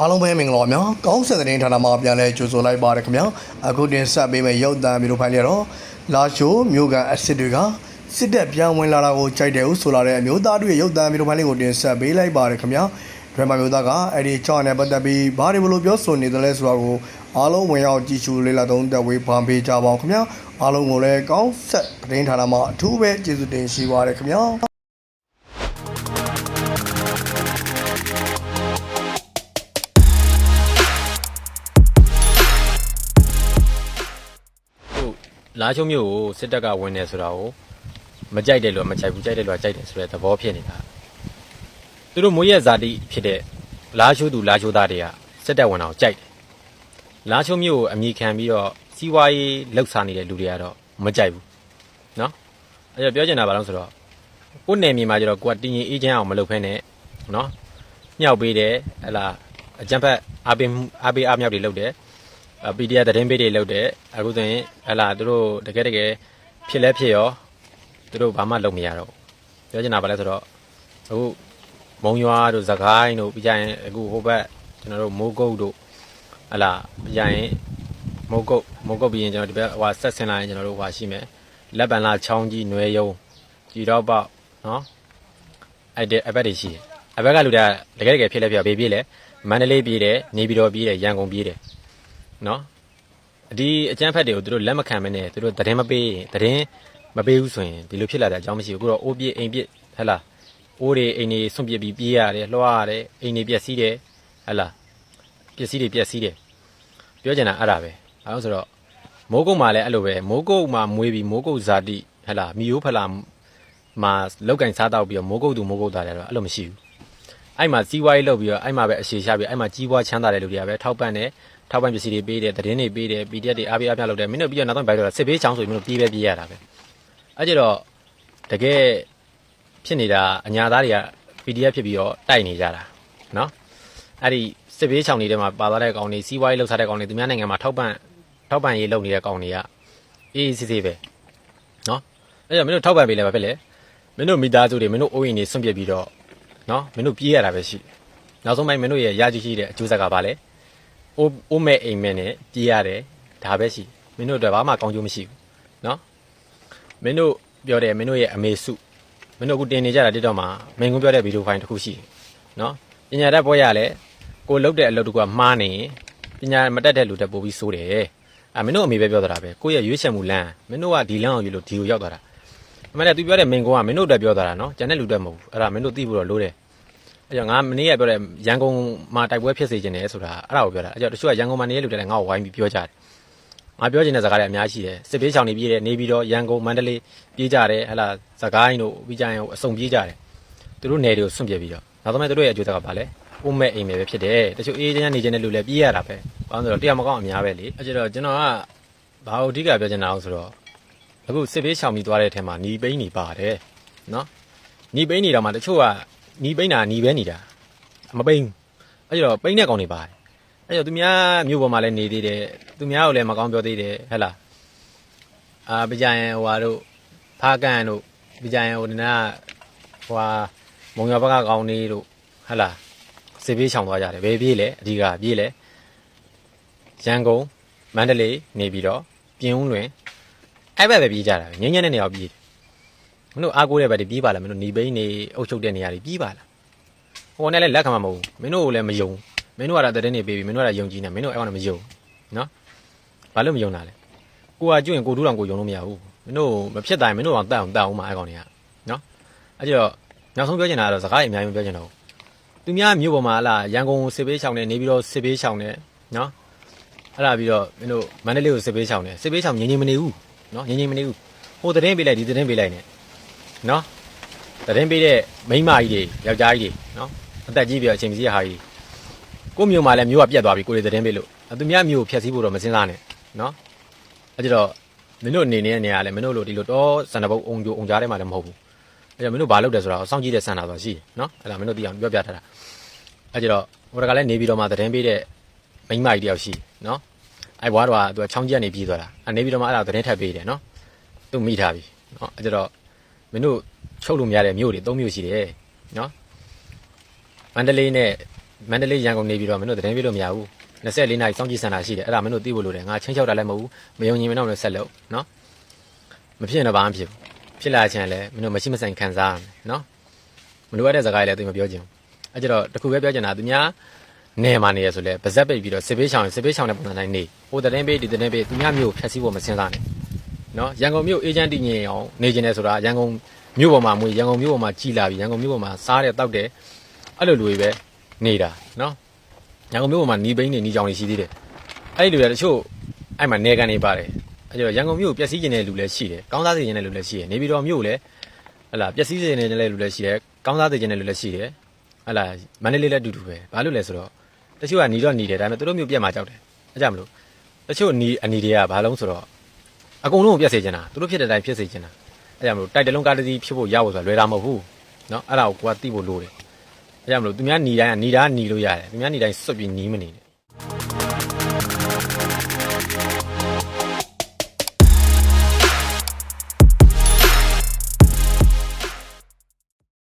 အားလုံးပဲမင်္ဂလာပါများကောင်းဆက်တဲ့ဌာနမှာပြန်လဲကြိုဆိုလိုက်ပါရခင်ဗျာအခုတင်ဆက်ပေးမယ့်ရုပ်သံဗီဒီယိုဖိုင်လေးတော့လာရှိုးမြို့ကန်အစ်စ်တွေကစစ်တပ်ပြန်ဝင်လာတာကိုကြိုက်တယ်ဟုဆိုလာတဲ့အမျိုးသားတို့ရဲ့ရုပ်သံဗီဒီယိုဖိုင်လေးကိုတင်ဆက်ပေးလိုက်ပါရခင်ဗျာဒရမမျိုးသားကအဲ့ဒီချောင်းနဲ့ပတ်သက်ပြီးဘာတွေဘလို့ပြောဆိုနေတယ်လဲဆိုတာကိုအားလုံးဝင်ရောက်ကြည့်ရှုလေ့လာသုံးသပ်ဝေဖန်ပေးကြပါအောင်ခင်ဗျာအားလုံးကိုလည်းကောင်းဆက်တဲ့ဌာနမှာအထူးပဲကျေးဇူးတင်ရှိပါရခင်ဗျာ လာချုံမျိုးကိုစစ်တပ်ကဝင်နေဆိုတာကိုမကြိုက်တယ်လို့မကြိုက်ဘူးကြိုက်တယ်လို့ကြိုက်တယ်ဆိုတဲ့သဘောဖြစ်နေတာသူတို့မွေးရဇာတိဖြစ်တဲ့လာချိုးသူလာချိုးသားတွေကစစ်တပ်ဝင်အောင်ကြိုက်တယ်လာချုံမျိုးကိုအမိခံပြီးတော့စီးပွားရေးလှုပ်ရှားနေတဲ့လူတွေကတော့မကြိုက်ဘူးเนาะအဲ့တော့ပြောချင်တာဘာလို့ဆိုတော့ကိုယ်နယ်မြေမှာကျတော့ကိုကတင်ရင်အေးချမ်းအောင်မလုပ်ဖ ೇನೆ เนาะညှောက်ပေးတယ်ဟလာအကြံဖက်အားပေးမှုအားပေးအားမြောက်တွေလုပ်တယ် အ PDF သတင်းပေးတွေလုပ်တယ်အခုဆိုရင်ဟလာသူတို့တကယ်တကယ်ဖြစ်လဲဖြစ်ရောသူတို့ဘာမှလုပ်မရတော့ဘူးပြောချင်တာဘာလဲဆိုတော့အခုမုံရွာတို့သခိုင်းတို့ပြီးကြရင်အခုဟိုဘက်ကျွန်တော်တို့မိုးကုတ်တို့ဟလာပြီးကြရင်မိုးကုတ်မိုးကုတ်ပြီးရင်ကျွန်တော်ဒီဘက်ဟိုဆက်ဆင်လာရင်ကျွန်တော်တို့ဟိုရှိမယ်လက်ပံလာချောင်းကြီးနွယ်ယုံကြည်တော့ပေါက်နော်အဲ့ဒီအဘက်တွေရှိတယ်အဘက်ကလူတွေကတကယ်တကယ်ဖြစ်လဲဖြစ်ရောဘေးပြေးလဲမန္တလေးပြေးတယ်နေပြည်တော်ပြေးတယ်ရန်ကုန်ပြေးတယ် နော်ဒီအကျန်းဖက်တွေကိုသူတို့လက်မခံမနဲ့သူတို့သတင်းမပေးရင်သတင်းမပေးဘူးဆိုရင်ဒီလိုဖြစ်လာတဲ့အကြောင်းမရှိဘူးအခုတော့အိုးပြစ်အိမ်ပြစ်ဟဲ့လားအိုးတွေအိမ်တွေဆွန့်ပစ်ပြီးပြေးရတယ်လွှားရတယ်အိမ်တွေပျက်စီးတယ်ဟဲ့လားပျက်စီးတွေပျက်စီးတယ်ပြောချင်တာအဲ့ဒါပဲဘာလို့ဆိုတော့မိုးကုတ်မှာလည်းအဲ့လိုပဲမိုးကုတ်မှာမွေးပြီးမိုးကုတ်ဇာတိဟဲ့လားမီယိုးဖလာမှာလောက်ကင်စားတော့ပြီးတော့မိုးကုတ်သူမိုးကုတ်သားတယ်တော့အဲ့လိုမရှိဘူးအဲ့မှာစီးပွားရေးလုပ်ပြီးတော့အဲ့မှာပဲအရှိရှာပြီးအဲ့မှာကြီးပွားချမ်းသာတဲ့လူတွေကပဲထောက်ပံ့တယ် ထောက်ပံ့ပစ္စည်းတွေပေးတယ်သတင်းတွေပေးတယ် PDF တွေအားပေးအားပြလုပ်တယ်မင်းတို့ပြီးတော့နောက်ဆုံးဘိုက်တော့စစ်ဘေးချောင်းဆိုပြီးမင်းတို့ပြေးပဲပြေးရတာပဲအဲ့ကြတော့တကယ်ဖြစ်နေတာအညာသားတွေက PDF ဖြစ်ပြီးတော့တိုက်နေကြတာနော်အဲ့ဒီစစ်ဘေးချောင်းတွေထဲမှာပါသွားတဲ့ကောင်တွေစီးပွားရေးလုပ်စားတဲ့ကောင်တွေသူများနိုင်ငံမှာထောက်ပံ့ထောက်ပံ့ရေးလုပ်နေတဲ့ကောင်တွေကအေးအေးဆေးဆေးပဲနော်အဲ့ကြမင်းတို့ထောက်ပံ့ပေးလဲပါဖြစ်လေမင်းတို့မိသားစုတွေမင်းတို့အိုးအိမ်တွေဆွန့်ပစ်ပြီးတော့နော်မင်းတို့ပြေးရတာပဲရှိတယ်နောက်ဆုံးပိုင်းမင်းတို့ရဲ့ရရှိရှိတဲ့အကျိုးဆက်ကဘာလဲ အိုးအိုးမဲ့အိမ်မဲ့နဲ့ပြေးရတယ်ဒါပဲရှိမင်းတို့အတွက်ဘာမှကောင်းကျိုးမရှိဘူးနော်မင်းတို့ပြောတယ်မင်းတို့ရဲ့အမေစုမင်းတို့အခုတင်နေကြတာတက်တော့မှာမင်းကပြောတဲ့ဗီဒီယိုဖိုင်တစ်ခုရှိတယ်နော်ပညာတတ်ပွဲရလဲကိုလုတ်တဲ့အလုပ်တကူကမှားနေရင်ပညာမတတ်တဲ့လူတက်ပို့ပြီးစိုးတယ်အာမင်းတို့အမေပဲပြောတာပဲကိုယ့်ရဲ့ရွေးချယ်မှုလမ်းမင်းတို့ကဒီလမ်းအောင်ယူလို့ဒီကိုရောက်သွားတာအမှန်တည်းသူပြောတဲ့မင်းကမင်းတို့အတွက်ပြောတာနော်ကျန်တဲ့လူတက်မဟုတ်ဘူးအဲ့ဒါမင်းတို့သိဖို့တော့လိုတယ် အဲ့ကြောင့်ငါမနေ့ကပြောတဲ့ရန်ကုန်မှာတိုက်ပွဲဖြစ်စေခြင်းတယ်ဆိုတာအဲ့ဒါကိုပြောတာအဲ့ကြောင့်တချို့ကရန်ကုန်မှာနေတဲ့လူတွေလည်းငါ့ကိုဝိုင်းပြီးပြောကြတယ်ငါပြောချင်တဲ့စကားတွေအများကြီးရှိတယ်စစ်ပေးချောင်းနေပြေးတယ်နေပြီးတော့ရန်ကုန်မန္တလေးပြေးကြတယ်ဟဲ့လားစကိုင်းတို့ပြီးကြရင်အစုံပြေးကြတယ်သူတို့နယ်တွေကိုဆွန့်ပြစ်ပြီးတော့နောက်ဆုံးမဲ့သူတို့ရဲ့အကျိုးဆက်ကဘာလဲဥမဲ့အိမ်ပဲဖြစ်တယ်တချို့အေးချမ်းနေခြင်းတဲ့လူလည်းပြေးရတာပဲဘာလို့လဲဆိုတော့တရားမကောင်းအများပဲလေအဲ့ကျတော့ကျွန်တော်ကဘာလို့အဓိကပြောချင်တာအောင်ဆိုတော့အခုစစ်ပေးချောင်းပြီးသွားတဲ့အထက်မှာညီပိန်းနေပါတယ်နော်ညီပိန်းနေတော့မှတချို့က ညီပိန်းတာညီပဲနေတာမပိန်းဘူးအဲ့တော့ပိန်းတဲ့ကောင်တွေပါတယ်အဲ့တော့သူများမြို့ပေါ်မှာလည်းနေသေးတယ်သူများကိုလည်းမကောင်းပြောသေးတယ်ဟဲ့လားအာပြကြရင်ဟိုဟာတို့ဖားကန်တို့ပြကြရင်ဟိုနာဟိုဟာမုံရွာဘက်ကကောင်နေတို့ဟဲ့လားစေပေးချောင်သွားကြတယ်ဘယ်ပြေးလဲအဓိကပြေးလဲရန်ကုန်မန္တလေးနေပြီးတော့ပြင်းဦးလွင်အဲ့ဘက်ပဲပြေးကြတာပဲငင်းငင်းတဲ့နေရာကိုပြေးတယ် မင်းတို့အားကိုးတဲ့ဘက်တွေပြေးပါလားမင်းတို့หนีပိန်းနေအုပ်ချုပ်တဲ့နေရာတွေပြေးပါလားဟိုနဲ့လည်းလက်ခံမှာမဟုတ်ဘူးမင်းတို့ကိုလည်းမယုံမင်းတို့ကတော့တတဲ့နေပေးပြီမင်းတို့ကတော့ယုံကြည်နေမင်းတို့အဲ့ကောင်လည်းမယုံနော်ဘာလို့မယုံတာလဲကိုကကျွရင်ကိုတူးတောင်ကိုယုံလို့မရဘူးမင်းတို့မဖြစ်တိုင်းမင်းတို့အောင်တတ်အောင်တတ်အောင်မှာအဲ့ကောင်တွေကနော်အဲ့ကျတော့နောက်ဆုံးပြောချင်တာကတော့စကားအများကြီးပြောချင်တော့သူများမြို့ပေါ်မှာဟလာရန်ကုန်စစ်ပေးချောင်းနေနေပြီးတော့စစ်ပေးချောင်းနေနော်အဲ့လာပြီးတော့မင်းတို့မန္တလေးကိုစစ်ပေးချောင်းနေစစ်ပေးချောင်းငြင်းငြင်းမနေဘူးနော်ငြင်းငြင်းမနေဘူးဟိုသတင်းပေးလိုက်ဒီသတင်းပေးလိုက်နေ နော်သတင်းပေးတဲ့မိန်းမကြီးတွေယောက်ျားကြီးတွေနော်အသက်ကြီးပြီးတော့အချိန်ကြီးရဟာကြီးကိုယ့်မျိုးမှာလည်းမျိုးကပြတ်သွားပြီကိုယ်တွေသတင်းပေးလို့အဲသူများမျိုးကိုဖျက်ဆီးဖို့တော့မစင်စားနဲ့နော်အဲကြတော့မင်းတို့အနေနဲ့နေရလဲမင်းတို့လိုဒီလိုတော့စန္ဒဘုတ်အုံကြိုအုံကြားထဲမှာလည်းမဟုတ်ဘူးအဲကြောင့်မင်းတို့ဘာလုပ်တယ်ဆိုတာကိုစောင့်ကြည့်တဲ့စန္ဒဆိုတာရှိတယ်နော်အဲ့ဒါမင်းတို့သိအောင်ပြောပြထားတာအဲကြတော့ဟိုတကလည်းနေပြီးတော့မှသတင်းပေးတဲ့မိန်းမကြီးတယောက်ရှိတယ်နော်အဲဘွားတော်ကသူကချောင်းကြီးကနေပြေးသွားတာအနေပြီးတော့မှအဲ့ဒါသတင်းထပ်ပေးတယ်နော်သူမိထားပြီနော်အဲကြတော့ မင်းတို့ချုပ်လို့မရတဲ့မြို့တွေ၃မြို့ရှိတယ်နော်မန္တလေးနဲ့မန္တလေးရန်ကုန်နေပြီးတော့မင်းတို့သတင်းပေးလို့မရဘူး24နာရီစောင့်ကြည့်စင်တာရှိတယ်အဲ့ဒါမင်းတို့သိဖို့လိုတယ်ငါချင်းချောက်တာလည်းမဟုတ်ဘူးမယုံကြည်မင်းတို့လည်းဆက်လို့နော်မဖြစ်ရင်တော့ဘာမှမဖြစ်ဘူးဖြစ်လာချင်လည်းမင်းတို့မရှိမဆိုင်ခံစားရမယ်နော်မလိုအပ်တဲ့စကားတွေလည်းသူမပြောချင်ဘူးအဲ့ကြတော့တခုပဲပြောချင်တာသူများနေမှာနေရဆိုလဲပါဇက်ပိတ်ပြီးတော့စစ်ပေးချောင်းစစ်ပေးချောင်းတဲ့ပုံစံတိုင်းနေဟိုသတင်းပေးဒီသတင်းပေးသူများမျိုးဖြတ်စည်းဖို့မစင်စားနဲ့ နော်ရန်ကုန်မြို့အေဂျင့်တည်ငြိမ်အောင်နေကျင်တယ်ဆိုတာရန်ကုန်မြို့ပေါ်မှာမွေရန်ကုန်မြို့ပေါ်မှာကြီးလာပြီးရန်ကုန်မြို့ပေါ်မှာစားတယ်တောက်တယ်အဲ့လိုလူတွေပဲနေတာနော်ရန်ကုန်မြို့ပေါ်မှာနီးဘိန်းနေနီးကြောင်တွေရှိသေးတယ်အဲ့ဒီလူတွေတချို့အဲ့မှာနေကန်နေပါတယ်အဲ့တော့ရန်ကုန်မြို့ကိုပျက်စီးခြင်းတဲ့လူလည်းရှိတယ်ကောင်းစားစေခြင်းတဲ့လူလည်းရှိတယ်နေပြည်တော်မြို့ကိုလည်းဟလာပျက်စီးစေခြင်းတဲ့လူလည်းရှိတယ်ကောင်းစားစေခြင်းတဲ့လူလည်းရှိတယ်ဟလာမန္တလေးလည်းအတူတူပဲဘာလို့လဲဆိုတော့တချို့ကနီတော့နီတယ်ဒါပေမဲ့သူတို့မြို့ပြက်မှာကြောက်တယ်အဲ့ကြောင့်မလို့တချို့နီအနီတွေကဘာလုံးဆိုတော့ အကုန်လုံးကိုပြက်စေချင်တာသူတို့ဖြစ်တဲ့အတိုင်းဖြစ်စေချင်တာအဲ့ကြောင့်မလို့တိုက်တလုံးကားတစ်စီးဖြစ်ဖို့ရဖို့ဆိုတာလွယ်တာမဟုတ်ဘူးเนาะအဲ့ဒါကိုကိုကသိဖို့လိုတယ်အဲ့ကြောင့်မလို့သူများနီတိုင်းကနီတာကနီလို့ရတယ်သူများနီတိုင်းစွတ်ပြီးနီးမနေနဲ့